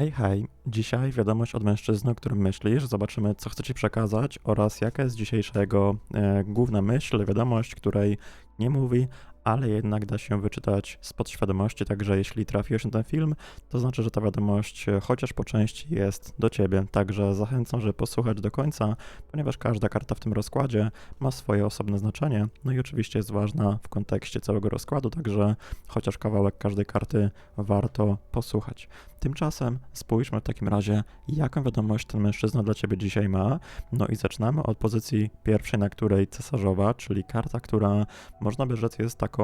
Hej, hej. Dzisiaj wiadomość od mężczyzny, o którym myślisz. Zobaczymy, co chce ci przekazać oraz jaka jest dzisiejsza jego e, główna myśl, wiadomość, której nie mówi, ale jednak da się wyczytać z podświadomości, także jeśli trafiłeś na ten film, to znaczy, że ta wiadomość e, chociaż po części jest do ciebie. Także zachęcam, żeby posłuchać do końca, ponieważ każda karta w tym rozkładzie ma swoje osobne znaczenie, no i oczywiście jest ważna w kontekście całego rozkładu, także chociaż kawałek każdej karty warto posłuchać. Tymczasem spójrzmy w takim razie, jaką wiadomość ten mężczyzna dla ciebie dzisiaj ma. No i zaczynamy od pozycji pierwszej, na której cesarzowa, czyli karta, która można by rzec jest taką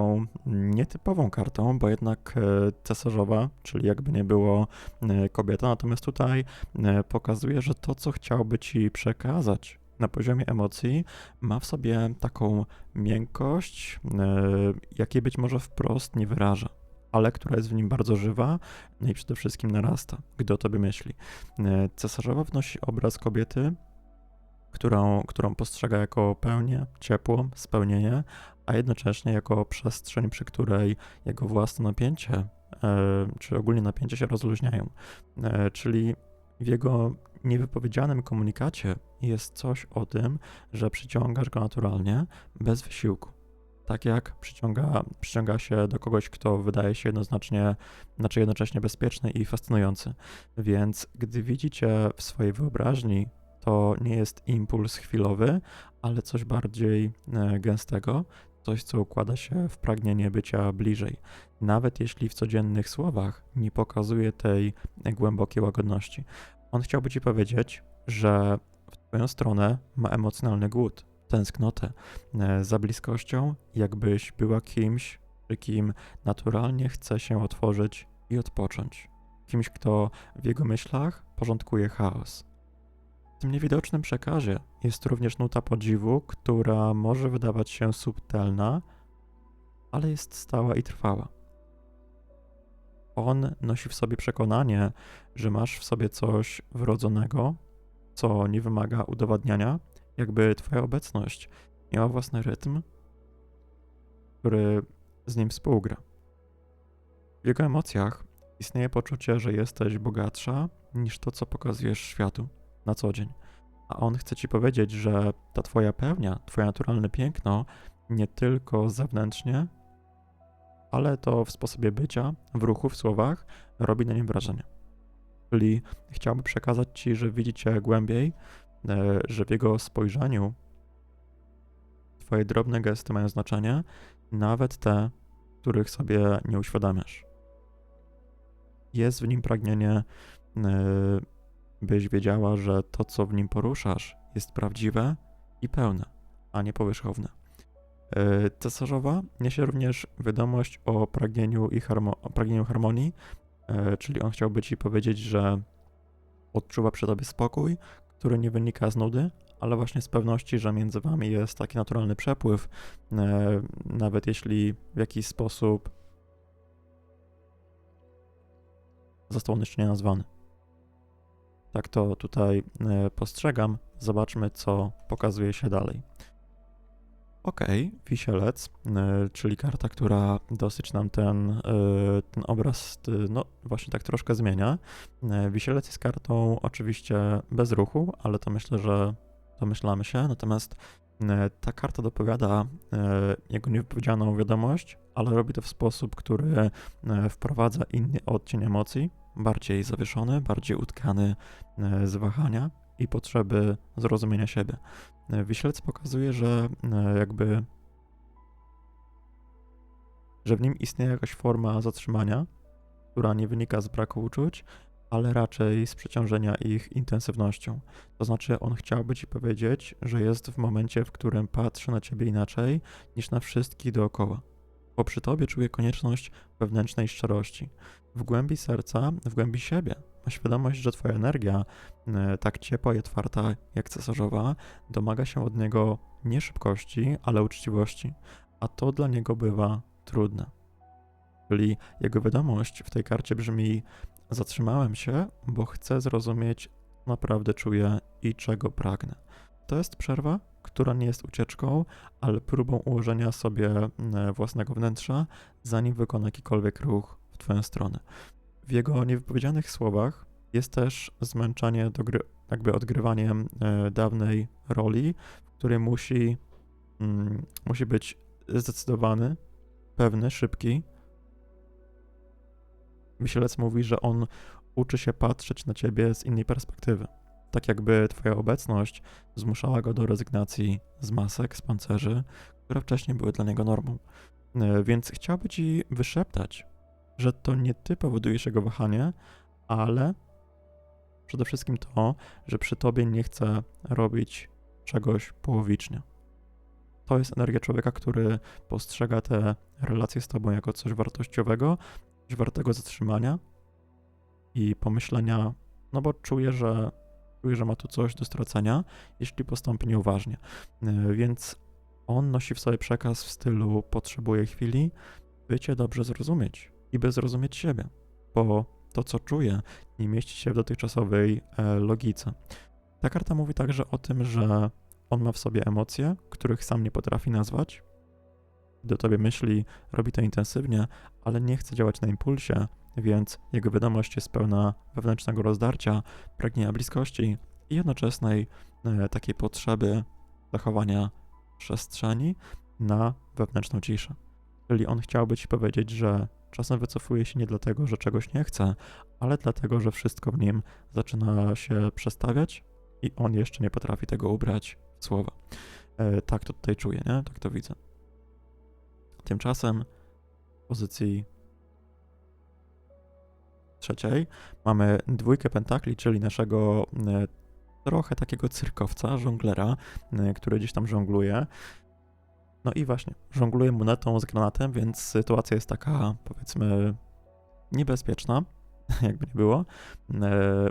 nietypową kartą, bo jednak e, cesarzowa, czyli jakby nie było e, kobieta, natomiast tutaj e, pokazuje, że to, co chciałby ci przekazać, na poziomie emocji ma w sobie taką miękkość, jakiej być może wprost nie wyraża ale która jest w nim bardzo żywa no i przede wszystkim narasta, gdy o tobie myśli. Cesarzowa wnosi obraz kobiety, którą, którą postrzega jako pełnię, ciepło, spełnienie, a jednocześnie jako przestrzeń, przy której jego własne napięcie, e, czy ogólnie napięcie się rozluźniają. E, czyli w jego niewypowiedzianym komunikacie jest coś o tym, że przyciągasz go naturalnie, bez wysiłku tak jak przyciąga, przyciąga się do kogoś, kto wydaje się jednoznacznie, znaczy jednocześnie bezpieczny i fascynujący. Więc gdy widzicie w swojej wyobraźni, to nie jest impuls chwilowy, ale coś bardziej e, gęstego, coś, co układa się w pragnienie bycia bliżej. Nawet jeśli w codziennych słowach nie pokazuje tej głębokiej łagodności. On chciałby ci powiedzieć, że w twoją stronę ma emocjonalny głód, tęsknotę e, za bliskością, jakbyś była kimś, przy kim naturalnie chce się otworzyć i odpocząć. Kimś, kto w jego myślach porządkuje chaos. W tym niewidocznym przekazie jest również nuta podziwu, która może wydawać się subtelna, ale jest stała i trwała. On nosi w sobie przekonanie, że masz w sobie coś wrodzonego, co nie wymaga udowadniania, jakby Twoja obecność miała własny rytm, który z nim współgra. W jego emocjach istnieje poczucie, że jesteś bogatsza niż to, co pokazujesz światu na co dzień. A on chce ci powiedzieć, że ta Twoja pełnia, Twoje naturalne piękno nie tylko zewnętrznie, ale to w sposobie bycia, w ruchu, w słowach robi na nim wrażenie. Czyli chciałby przekazać Ci, że widzicie głębiej, E, że w jego spojrzeniu Twoje drobne gesty mają znaczenie, nawet te, których sobie nie uświadamiasz. Jest w nim pragnienie, e, byś wiedziała, że to, co w nim poruszasz, jest prawdziwe i pełne, a nie powierzchowne. E, cesarzowa niesie również wiadomość o pragnieniu, i harmo- o pragnieniu harmonii, czyli on chciałby ci powiedzieć, że odczuwa przy tobie spokój, który nie wynika z nudy, ale właśnie z pewności, że między wami jest taki naturalny przepływ, e, nawet jeśli w jakiś sposób został on jeszcze nie nazwany. Tak to tutaj e, postrzegam. Zobaczmy, co pokazuje się dalej. Ok, wisielec, e, czyli karta, która dosyć nam ten, e, ten obraz, no właśnie tak troszkę zmienia. Wisielec jest kartą oczywiście bez ruchu, ale to myślę, że domyślamy się. Natomiast ta karta dopowiada jego niewypowiedzianą wiadomość, ale robi to w sposób, który wprowadza inny odcień emocji, bardziej zawieszony, bardziej utkany z wahania i potrzeby zrozumienia siebie. E, Wisielec pokazuje, że e, jakby że w nim istnieje jakaś forma zatrzymania, która nie wynika z braku uczuć, ale raczej z przeciążenia ich intensywnością. To znaczy, on chciałby ci powiedzieć, że jest w momencie, w którym patrzy na ciebie inaczej niż na wszystkich dookoła. Bo przy tobie czuje konieczność wewnętrznej szczerości. W głębi serca, w głębi siebie ma świadomość, że twoja energia, e, tak ciepła i otwarta jak cesarzowa, domaga się od niego nie szybkości, ale uczciwości, a to dla niego bywa trudne. Czyli jego wiadomość w tej karcie brzmi: Zatrzymałem się, bo chcę zrozumieć, co naprawdę czuję i czego pragnę. To jest przerwa, która nie jest ucieczką, ale próbą ułożenia sobie e, własnego wnętrza, zanim wykona jakikolwiek ruch w Twoją stronę. W jego niewypowiedzianych słowach Jest też zmęczenie dogry, jakby odgrywaniem e, dawnej roli, w której musi, mm, musi być zdecydowany, pewny, szybki. Myślec mówi, że on uczy się patrzeć na ciebie z innej perspektywy. Tak jakby twoja obecność zmuszała go do rezygnacji z masek, z pancerzy, które wcześniej były dla niego normą. E, Więc chciałby ci wyszeptać, że to nie ty powodujesz jego wahanie, ale przede wszystkim to, że przy tobie nie chce robić czegoś połowicznie. To jest energia człowieka, który postrzega te relacje z tobą jako coś wartościowego, coś wartego zatrzymania i pomyślenia, no bo czuje, że czuje, że ma tu coś do stracenia, jeśli postąpi nieuważnie. E, Więc on nosi w sobie przekaz w stylu potrzebuje chwili, by cię dobrze zrozumieć i by zrozumieć siebie, bo to, co czuje, nie mieści się w dotychczasowej e, logice. Ta karta mówi także o tym, że on ma w sobie emocje, których sam nie potrafi nazwać. Do tobie myśli, robi to intensywnie, ale nie chce działać na impulsie, więc jego wiadomość jest pełna wewnętrznego rozdarcia, pragnienia bliskości i jednoczesnej e, takiej potrzeby zachowania przestrzeni na wewnętrzną ciszę. Czyli on chciałby ci powiedzieć, że czasem wycofuje się nie dlatego, że czegoś nie chce, ale dlatego, że wszystko w nim zaczyna się przestawiać i on jeszcze nie potrafi tego ubrać w słowa. E, tak to tutaj czuję, nie? Tak to widzę. Tymczasem w pozycji trzeciej mamy dwójkę pentakli, czyli naszego e, trochę takiego cyrkowca, żonglera, e, który gdzieś tam żongluje. No i właśnie, żongluje monetą z granatem, więc sytuacja jest taka, powiedzmy, niebezpieczna, jakby nie było. E,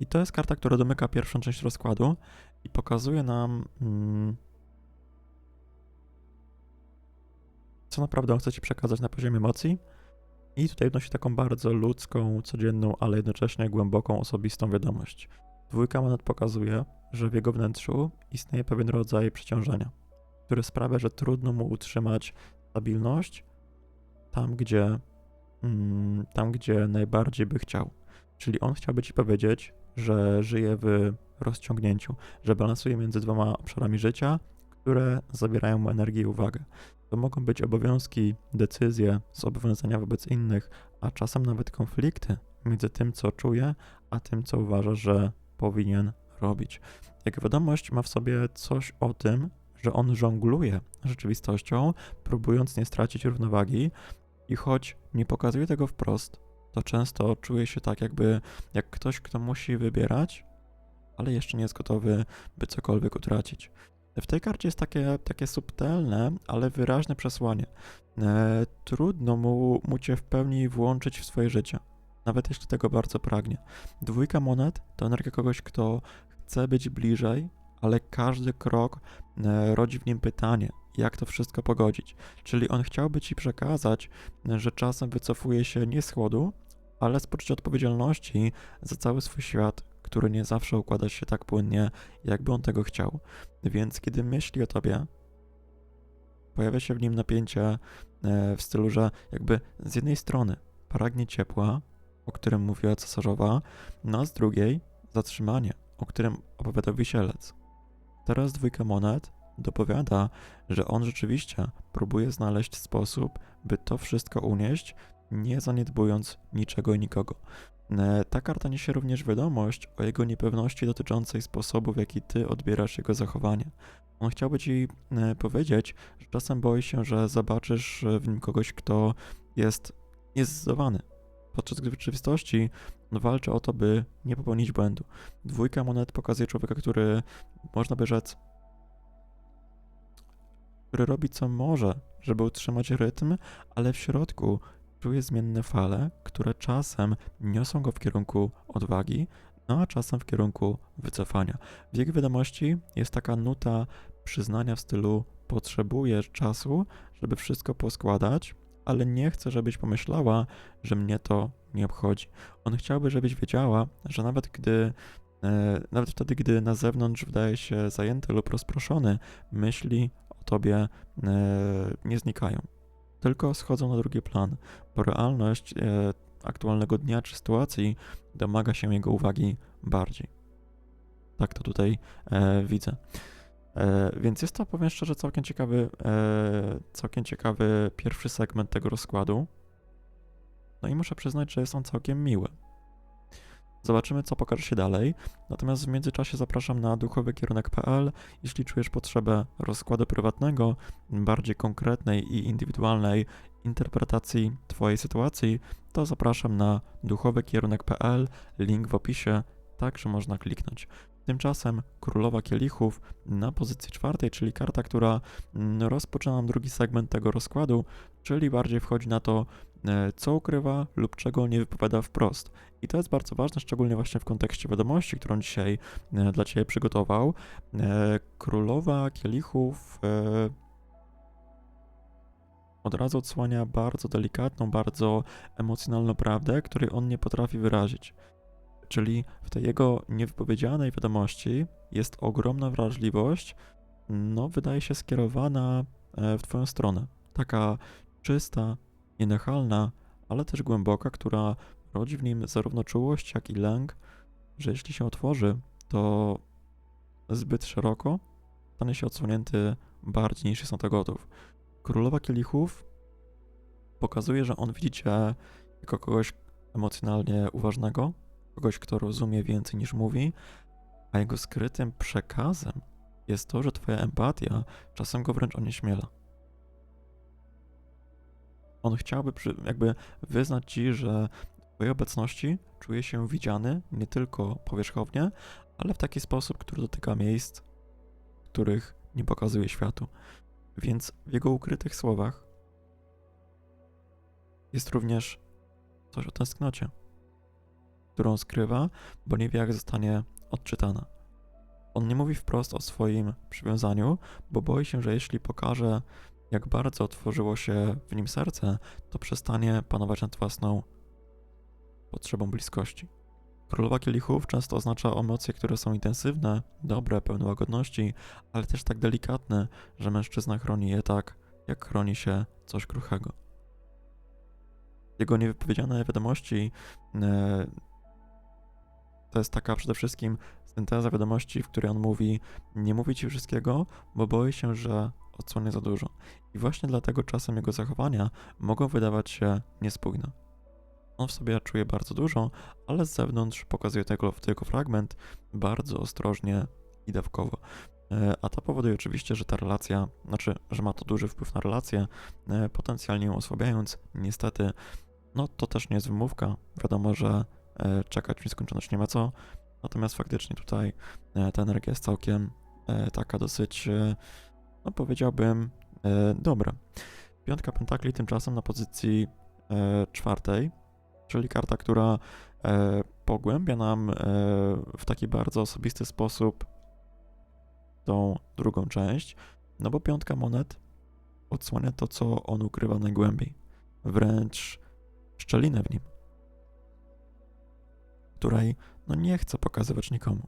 I to jest karta, która domyka pierwszą część rozkładu i pokazuje nam, mm, co naprawdę on chce ci przekazać na poziomie emocji. I tutaj wnosi taką bardzo ludzką, codzienną, ale jednocześnie głęboką, osobistą wiadomość. Dwójka monet pokazuje, że w jego wnętrzu istnieje pewien rodzaj przeciążenia, który sprawia, że trudno mu utrzymać stabilność tam, gdzie, mm, tam, gdzie najbardziej by chciał. Czyli on chciałby ci powiedzieć, że żyje w rozciągnięciu, że balansuje między dwoma obszarami życia, które zabierają mu energię i uwagę. To mogą być obowiązki, decyzje, zobowiązania wobec innych, a czasem nawet konflikty między tym, co czuje, a tym, co uważa, że powinien robić. Jak wiadomość ma w sobie coś o tym, że on żongluje rzeczywistością, próbując nie stracić równowagi, i choć nie pokazuje tego wprost, to często czuje się tak, jakby jak ktoś, kto musi wybierać, ale jeszcze nie jest gotowy, by cokolwiek utracić. W tej karcie jest takie, takie subtelne, ale wyraźne przesłanie. E, trudno mu, mu cię w pełni włączyć w swoje życie, nawet jeśli tego bardzo pragnie. Dwójka monet to energia kogoś, kto chce być bliżej, ale każdy krok e, rodzi w nim pytanie, jak to wszystko pogodzić. Czyli on chciałby ci przekazać, że czasem wycofuje się nie z chłodu, ale z poczucia odpowiedzialności za cały swój świat, który nie zawsze układa się tak płynnie, jakby on tego chciał. Więc kiedy myśli o tobie, pojawia się w nim napięcie e, w stylu, że jakby z jednej strony pragnie ciepła, o którym mówiła cesarzowa, no a z drugiej zatrzymanie, o którym opowiada wisielec. Teraz dwójka monet dopowiada, że on rzeczywiście próbuje znaleźć sposób, by to wszystko unieść, nie zaniedbując niczego i nikogo. E, Ta karta niesie również wiadomość o jego niepewności dotyczącej sposobu, w jaki ty odbierasz jego zachowanie. On chciałby ci e, powiedzieć, że czasem boi się, że zobaczysz w nim kogoś, kto jest niezdecydowany, podczas gdy w rzeczywistości walczy o to, by nie popełnić błędu. Dwójka monet pokazuje człowieka, który, można by rzec, który robi co może, żeby utrzymać rytm, ale w środku czuje zmienne fale, które czasem niosą go w kierunku odwagi, no a czasem w kierunku wycofania. W jego wiadomości jest taka nuta przyznania w stylu potrzebuję czasu, żeby wszystko poskładać, ale nie chcę, żebyś pomyślała, że mnie to nie obchodzi. On chciałby, żebyś wiedziała, że nawet gdy e, nawet wtedy, gdy na zewnątrz wydaje się zajęty lub rozproszony, myśli o tobie e, nie znikają tylko schodzą na drugi plan, bo realność e, aktualnego dnia czy sytuacji domaga się jego uwagi bardziej. Tak to tutaj e, widzę. E, więc jest to, powiem szczerze, całkiem ciekawy, całkiem ciekawy pierwszy segment tego rozkładu. No i muszę przyznać, że jest on całkiem miły. Zobaczymy, co pokaże się dalej. Natomiast w międzyczasie zapraszam na duchowykierunek.pl. Jeśli czujesz potrzebę rozkładu prywatnego, bardziej konkretnej i indywidualnej interpretacji Twojej sytuacji, to zapraszam na duchowykierunek.pl. Link w opisie, także można kliknąć. Tymczasem Królowa Kielichów na pozycji czwartej, czyli karta, która mm, rozpoczyna drugi segment tego rozkładu, czyli bardziej wchodzi na to, co ukrywa lub czego nie wypowiada wprost. I to jest bardzo ważne, szczególnie właśnie w kontekście wiadomości, którą dzisiaj e, dla Ciebie przygotował. E, Królowa Kielichów od razu odsłania bardzo delikatną, bardzo emocjonalną prawdę, której on nie potrafi wyrazić. Czyli w tej jego niewypowiedzianej wiadomości jest ogromna wrażliwość, no wydaje się skierowana e, w Twoją stronę. Taka czysta, nienachalna, ale też głęboka, która rodzi w nim zarówno czułość, jak i lęk, że jeśli się otworzy, to zbyt szeroko stanie się odsłonięty bardziej niż jest na to gotów. Królowa Kielichów pokazuje, że on widzi cię jako kogoś emocjonalnie uważnego, kogoś, kto rozumie więcej niż mówi, a jego skrytym przekazem jest to, że twoja empatia czasem go wręcz onieśmiela. On chciałby jakby wyznać ci, że w twojej obecności czuje się widziany nie tylko powierzchownie, ale w taki sposób, który dotyka miejsc, których nie pokazuje światu. Więc w jego ukrytych słowach jest również coś o tęsknocie którą skrywa, bo nie wie, jak zostanie odczytana. On nie mówi wprost o swoim przywiązaniu, bo boi się, że jeśli pokaże, jak bardzo otworzyło się w nim serce, to przestanie panować nad własną potrzebą bliskości. Królowa kielichów często oznacza emocje, które są intensywne, dobre, pełne łagodności, ale też tak delikatne, że mężczyzna chroni je tak, jak chroni się coś kruchego. Jego niewypowiedziane wiadomości e, to jest taka przede wszystkim synteza wiadomości, w której on mówi: Nie mówi ci wszystkiego, bo boi się, że odsłonię za dużo. I właśnie dlatego czasem jego zachowania mogą wydawać się niespójne. On w sobie czuje bardzo dużo, ale z zewnątrz pokazuje tego, tylko fragment bardzo ostrożnie i dawkowo. E, a to powoduje oczywiście, że ta relacja, znaczy, że ma to duży wpływ na relację, e, potencjalnie ją osłabiając. Niestety, no to też nie jest wymówka. Wiadomo, że E, czekać w nieskończoność nie ma co. Natomiast faktycznie tutaj ta energia jest całkiem taka dosyć, no powiedziałbym, dobra. Piątka pentakli tymczasem na pozycji czwartej, czyli karta, która pogłębia nam w taki bardzo osobisty sposób tą drugą część, no bo piątka monet odsłania to, co on ukrywa najgłębiej, wręcz szczelinę w nim której no nie chce pokazywać nikomu.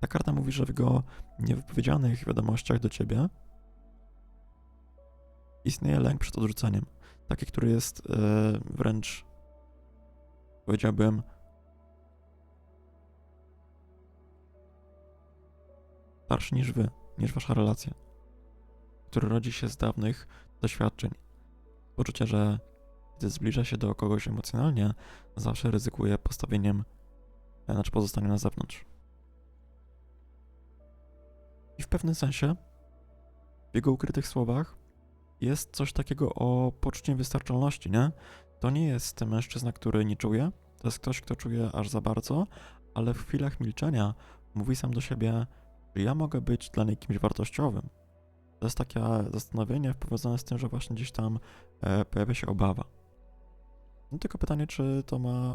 Ta karta mówi, że w jego niewypowiedzianych wiadomościach do ciebie istnieje lęk przed odrzuceniem. Taki, który jest e, wręcz, powiedziałbym, starszy niż wy, niż wasza relacja, który rodzi się z dawnych doświadczeń. Poczucie, że gdy zbliża się do kogoś emocjonalnie, zawsze ryzykuje postawieniem znaczy pozostanie na zewnątrz. I w pewnym sensie w jego ukrytych słowach jest coś takiego o poczuciu wystarczalności, nie? To nie jest mężczyzna, który nie czuje, to jest ktoś, kto czuje aż za bardzo, ale w chwilach milczenia mówi sam do siebie, że ja mogę być dla niej kimś wartościowym. To jest takie zastanowienie powiązane z tym, że właśnie gdzieś tam e, pojawia się obawa. No tylko pytanie, czy to ma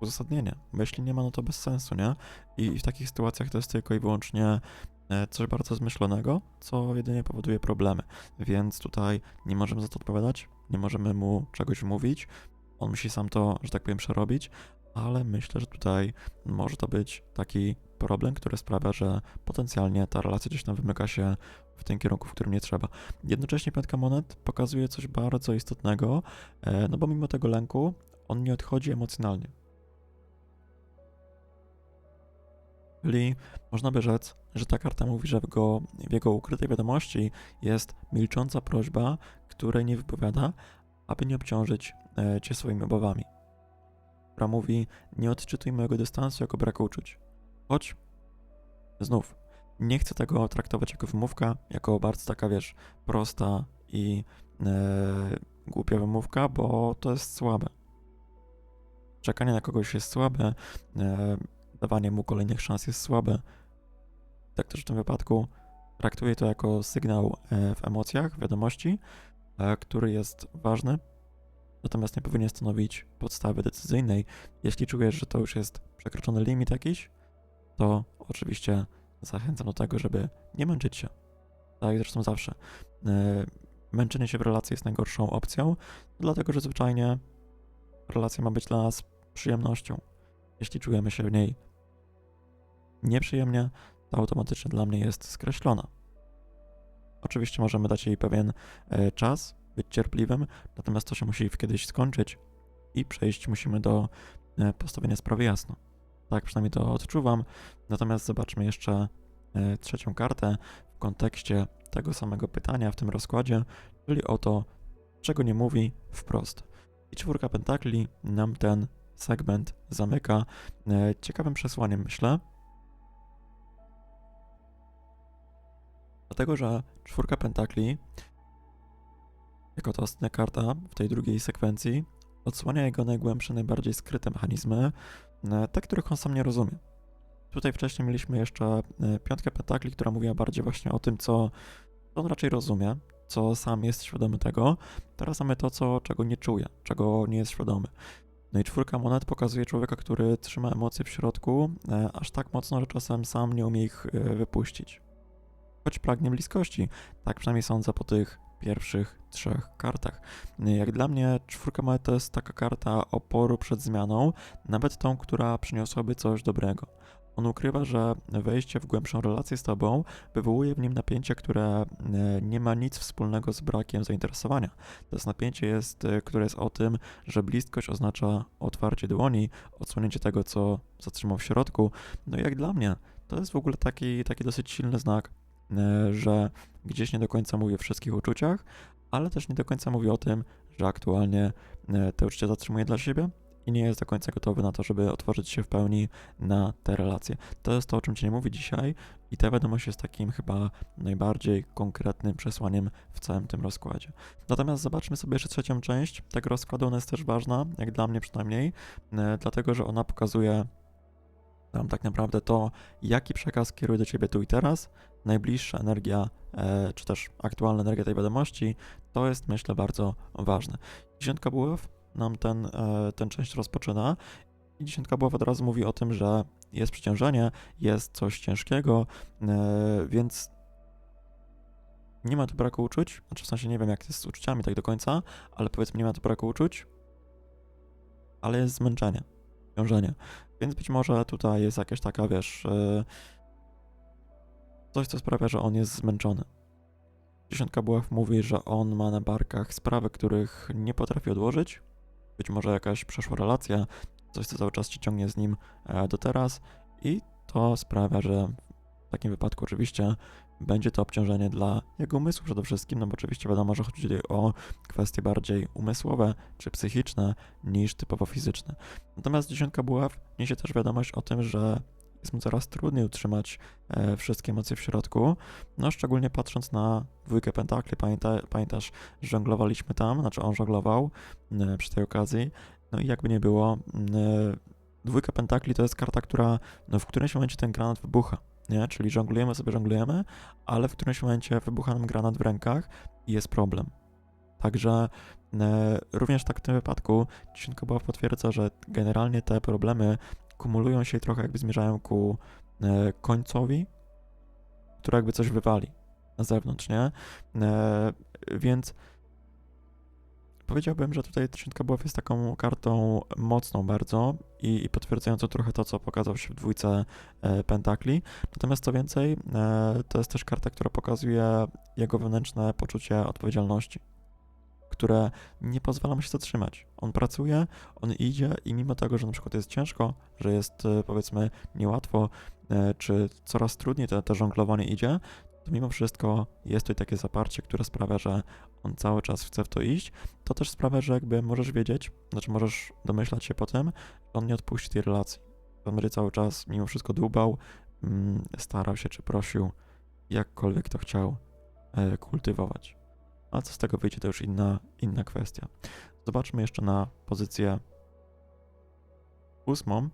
uzasadnienie, jeśli nie ma, no to bez sensu, nie? I w takich sytuacjach to jest tylko i wyłącznie coś bardzo zmyślonego, co jedynie powoduje problemy. Więc tutaj nie możemy za to odpowiadać, nie możemy mu czegoś mówić, on musi sam to, że tak powiem, przerobić, ale myślę, że tutaj może to być taki problem, który sprawia, że potencjalnie ta relacja gdzieś tam wymyka się w tym kierunku, w którym nie trzeba. Jednocześnie piątka monet pokazuje coś bardzo istotnego, e, no bo mimo tego lęku On nie odchodzi emocjonalnie. Czyli można by rzec, że ta karta mówi, że w jego, w jego ukrytej wiadomości jest milcząca prośba, której nie wypowiada, aby nie obciążyć e, cię swoimi obawami. Która mówi, nie odczytuj mojego dystansu jako brak uczuć. Choć, znów, nie chcę tego traktować jako wymówka, jako bardzo taka, wiesz, prosta i e, głupia wymówka, bo to jest słabe. Czekanie na kogoś jest słabe, e, dawanie mu kolejnych szans jest słabe. Tak też w tym wypadku traktuję to jako sygnał e, w emocjach, wiadomości, e, który jest ważny, natomiast nie powinien stanowić podstawy decyzyjnej. Jeśli czujesz, że to już jest przekroczony limit jakiś, to oczywiście zachęcam do tego, żeby nie męczyć się. Tak, zresztą zawsze. E, męczenie się w relacji jest najgorszą opcją, dlatego że zwyczajnie relacja ma być dla nas przyjemnością. Jeśli czujemy się w niej nieprzyjemnie, to automatycznie dla mnie jest skreślona. Oczywiście możemy dać jej pewien e, czas, być cierpliwym, natomiast to się musi kiedyś skończyć i przejść musimy do e, postawienia sprawy jasno. Tak przynajmniej to odczuwam. Natomiast zobaczmy jeszcze e, trzecią kartę w kontekście tego samego pytania w tym rozkładzie, czyli o to, czego nie mówi wprost. I czwórka pentakli nam ten segment zamyka ciekawym przesłaniem, myślę. Dlatego, że czwórka pentakli, jako to ostatnia karta w tej drugiej sekwencji, odsłania jego najgłębsze, najbardziej skryte mechanizmy, e, te, których on sam nie rozumie. Tutaj wcześniej mieliśmy jeszcze e, piątkę pentakli, która mówiła bardziej właśnie o tym, co on raczej rozumie, co sam jest świadomy tego. Teraz mamy to, co, czego nie czuje, czego nie jest świadomy. No i czwórka monet pokazuje człowieka, który trzyma emocje w środku e, aż tak mocno, że czasem sam nie umie ich wypuścić. Choć pragnie bliskości, tak przynajmniej sądzę po tych pierwszych trzech kartach. Jak dla mnie czwórka monet to jest taka karta oporu przed zmianą, nawet tą, która przyniosłaby coś dobrego. On ukrywa, że wejście w głębszą relację z tobą wywołuje w nim napięcie, które e, nie ma nic wspólnego z brakiem zainteresowania. To jest napięcie, jest, e, które jest o tym, że bliskość oznacza otwarcie dłoni, odsłonięcie tego, co zatrzymał w środku. No i jak dla mnie, to jest w ogóle taki, taki dosyć silny znak, że gdzieś nie do końca mówi o wszystkich uczuciach, ale też nie do końca mówi o tym, że aktualnie te uczucia zatrzymuje dla siebie, i nie jest do końca gotowy na to, żeby otworzyć się w pełni na te relacje. To jest to, o czym Ci nie mówi dzisiaj i ta wiadomość jest takim chyba najbardziej konkretnym przesłaniem w całym tym rozkładzie. Natomiast zobaczmy sobie jeszcze trzecią część tego rozkładu, ona jest też ważna, jak dla mnie przynajmniej, e, dlatego, że ona pokazuje nam tak naprawdę to, jaki przekaz kieruje do Ciebie tu i teraz, najbliższa energia, e, czy też aktualna energia tej wiadomości, to jest myślę bardzo ważne. Dziesiątka buław nam ten, e, ten część rozpoczyna. I dziesiątka była od razu mówi o tym, że jest przeciążenie, jest coś ciężkiego, e, więc nie ma tu braku uczuć. Znaczy w sensie nie wiem, jak jest z uczuciami tak do końca, ale powiedzmy, nie ma tu braku uczuć, ale jest zmęczenie, ciążenie. Więc być może tutaj jest jakaś taka, wiesz, coś, co sprawia, że on jest zmęczony. Dziesiątka buław mówi, że on ma na barkach sprawy, których nie potrafi odłożyć, być może jakaś przeszła relacja, coś, co cały czas ci ciągnie z nim e, do teraz i to sprawia, że w takim wypadku oczywiście będzie to obciążenie dla jego umysłu przede wszystkim, no bo oczywiście wiadomo, że chodzi tutaj o kwestie bardziej umysłowe czy psychiczne niż typowo fizyczne. Natomiast dziesiątka buław niesie też wiadomość o tym, że jest mu coraz trudniej utrzymać e, wszystkie emocje w środku. No, szczególnie patrząc na dwójkę pentakli, pamięta, pamiętasz, żonglowaliśmy tam, znaczy on żonglował e, przy tej okazji. No i jakby nie było, e, dwójka pentakli to jest karta, która no, w którymś momencie ten granat wybucha. Nie? Czyli żonglujemy sobie, żonglujemy, ale w którymś momencie wybucha nam granat w rękach i jest problem. Także e, również tak w tym wypadku dziesiątka była potwierdza, że generalnie te problemy kumulują się i trochę jakby zmierzają ku e, końcowi, który jakby coś wywali na zewnątrz, nie? E, więc powiedziałbym, że tutaj Tysiątka Buław jest taką kartą mocną bardzo i, i potwierdzającą trochę to, co pokazał się w dwójce e, Pentakli. Natomiast co więcej, e, to jest też karta, która pokazuje jego wewnętrzne poczucie odpowiedzialności które nie pozwala mu się zatrzymać. On pracuje, on idzie i mimo tego, że na przykład jest ciężko, że jest e, powiedzmy niełatwo, e, czy coraz trudniej to, to żonglowanie idzie, to mimo wszystko jest tutaj takie zaparcie, które sprawia, że on cały czas chce w to iść. To też sprawia, że jakby możesz wiedzieć, znaczy możesz domyślać się potem, że on nie odpuści tej relacji. On będzie cały czas mimo wszystko dłubał, mm, starał się czy prosił, jakkolwiek to chciał e, kultywować. A co z tego wyjdzie, to już inna, inna kwestia. Zobaczmy jeszcze na pozycję ósmą.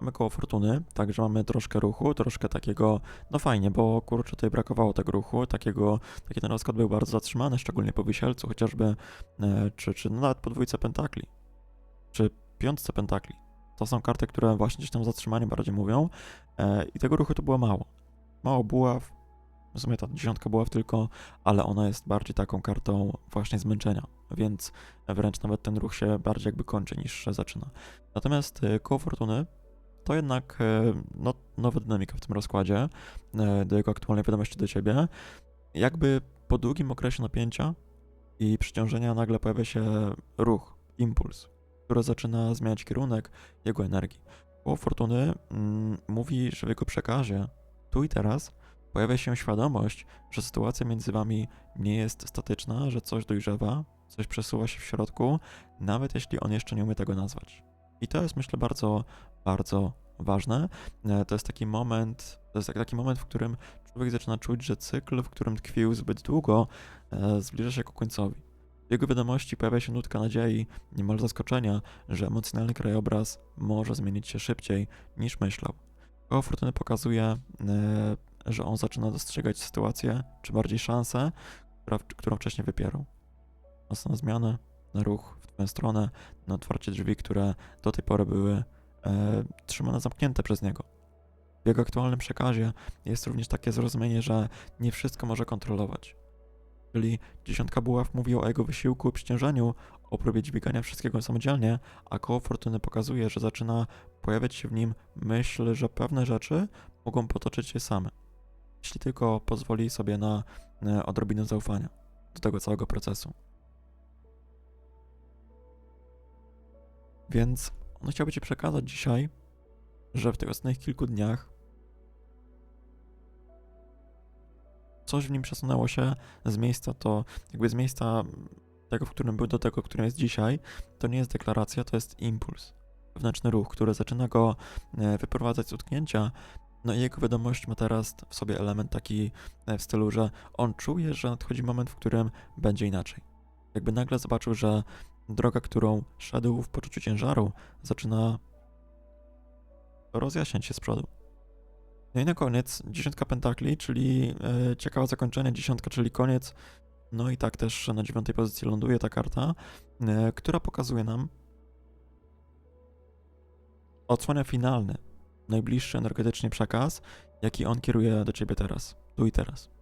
Mamy koło fortuny, także mamy troszkę ruchu, troszkę takiego, no fajnie, bo kurczę, tutaj brakowało tego ruchu, takiego, taki ten rozkład był bardzo zatrzymany, szczególnie po wisielcu chociażby, e, czy, czy no nawet po dwójce pentakli, czy piątce pentakli. To są karty, które właśnie gdzieś tam zatrzymanie bardziej mówią e, i tego ruchu tu było mało. Mało buław, w sumie ta dziesiątka buław tylko, ale ona jest bardziej taką kartą właśnie zmęczenia, więc wręcz nawet ten ruch się bardziej jakby kończy niż zaczyna. Natomiast e, koło fortuny to jednak e, no, nowa dynamika w tym rozkładzie, e, do jego aktualnej wiadomości do ciebie. Jakby po długim okresie napięcia i przyciążenia nagle pojawia się ruch, impuls, który zaczyna zmieniać kierunek jego energii. Koło Fortuny mm, mówi, że w jego przekazie, tu i teraz, pojawia się świadomość, że sytuacja między wami nie jest statyczna, że coś dojrzewa, coś przesuwa się w środku, nawet jeśli on jeszcze nie umie tego nazwać. I to jest, myślę, bardzo, bardzo ważne. E, to jest taki moment, to jest taki moment, w którym człowiek zaczyna czuć, że cykl, w którym tkwił zbyt długo, e, zbliża się ku końcowi. W jego wiadomości pojawia się nutka nadziei, niemal zaskoczenia, że emocjonalny krajobraz może zmienić się szybciej niż myślał. Koło Fortuny pokazuje, e, że on zaczyna dostrzegać sytuację, czy bardziej szansę, która, którą wcześniej wypierał. Następna zmianę, na ruch w twoją stronę, na otwarcie drzwi, które do tej pory były e, trzymane zamknięte przez niego. W jego aktualnym przekazie jest również takie zrozumienie, że nie wszystko może kontrolować. Czyli dziesiątka buław mówi o jego wysiłku i przyciążeniu, o próbie dźwigania wszystkiego samodzielnie, a koło fortuny pokazuje, że zaczyna pojawiać się w nim myśl, że pewne rzeczy mogą potoczyć się same. Jeśli tylko pozwoli sobie na e, odrobinę zaufania do tego całego procesu. Więc on chciałby Ci przekazać dzisiaj, że w tych ostatnich kilku dniach coś w nim przesunęło się z miejsca to, jakby z miejsca tego, w którym był do tego, w którym jest dzisiaj, to nie jest deklaracja, to jest impuls, wewnętrzny ruch, który zaczyna go e, wyprowadzać z utknięcia. No i jego wiadomość ma teraz w sobie element taki e, w stylu, że on czuje, że nadchodzi moment, w którym będzie inaczej. Jakby nagle zobaczył, że droga, którą szedł w poczuciu ciężaru, zaczyna rozjaśniać się z przodu. No i na koniec dziesiątka pentakli, czyli e, ciekawe zakończenie, dziesiątka, czyli koniec. No i tak też na dziewiątej pozycji ląduje ta karta, e, która pokazuje nam odsłania finalny, najbliższy energetycznie przekaz, jaki on kieruje do ciebie teraz, tu i teraz.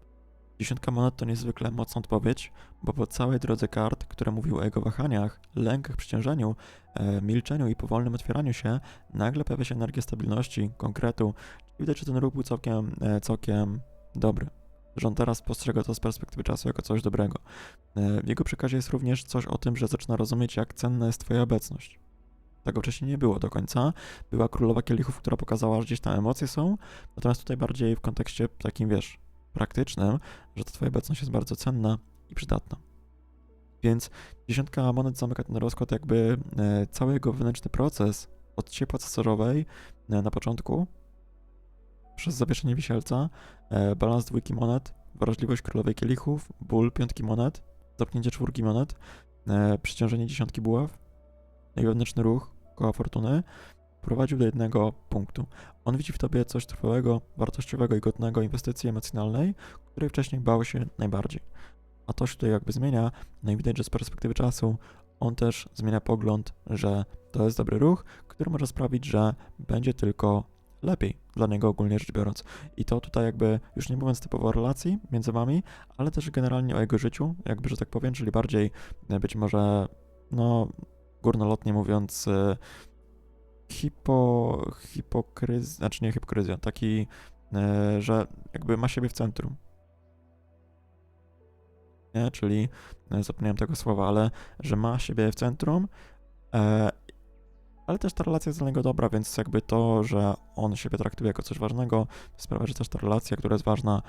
Dziesiątka monet to niezwykle mocna odpowiedź, bo po całej drodze kart, które mówiły o jego wahaniach, lękach, przeciążeniu, e, milczeniu i powolnym otwieraniu się, nagle pojawia się energia stabilności, konkretu. Widać, że ten ruch był całkiem, e, całkiem dobry. Że on teraz postrzega to z perspektywy czasu jako coś dobrego. E, w jego przekazie jest również coś o tym, że zaczyna rozumieć, jak cenna jest Twoja obecność. Tego wcześniej nie było do końca. Była królowa kielichów, która pokazała, że gdzieś tam emocje są, natomiast tutaj bardziej w kontekście takim, wiesz, praktycznym, że ta Twoja obecność jest bardzo cenna i przydatna. Więc dziesiątka monet zamyka ten rozkład, jakby e, cały jego wewnętrzny proces od ciepła cesarzowej e, na początku, przez zawieszenie wisielca, e, balans dwójki monet, wrażliwość królowej kielichów, ból piątki monet, zamknięcie czwórki monet, przyciążenie dziesiątki buław, no i wewnętrzny ruch koła fortuny, prowadził do jednego punktu. On widzi w tobie coś trwałego, wartościowego i godnego inwestycji emocjonalnej, której wcześniej bał się najbardziej. A to się tutaj jakby zmienia, no i widać, że z perspektywy czasu on też zmienia pogląd, że to jest dobry ruch, który może sprawić, że będzie tylko lepiej dla niego ogólnie rzecz biorąc. I to tutaj jakby, już nie mówiąc typowo o relacji między wami, ale też generalnie o jego życiu, jakby, że tak powiem, czyli bardziej być może, no, górnolotnie mówiąc, e, hipo, hipokryzja, znaczy nie hipokryzja, taki, e, że jakby ma siebie w centrum. nie? czyli e, zapomniałem tego słowa, ale że ma siebie w centrum, ale też ta relacja jest dla niego dobra, więc jakby to, że on siebie traktuje jako coś ważnego, sprawia, że też ta relacja, która jest ważna,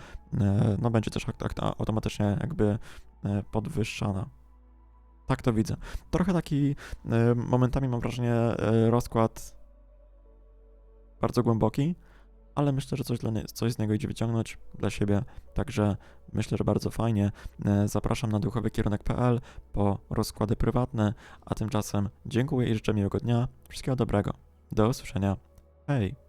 no będzie też automatycznie jakby podwyższana. Tak to widzę. Trochę taki e, momentami mam wrażenie e, rozkład bardzo głęboki, ale myślę, że coś, dla coś z niego idzie wyciągnąć dla siebie, także myślę, że bardzo fajnie. E, Zapraszam na duchowykierunek.pl po rozkłady prywatne, a tymczasem dziękuję i życzę miłego dnia, wszystkiego dobrego. Do usłyszenia. Hej!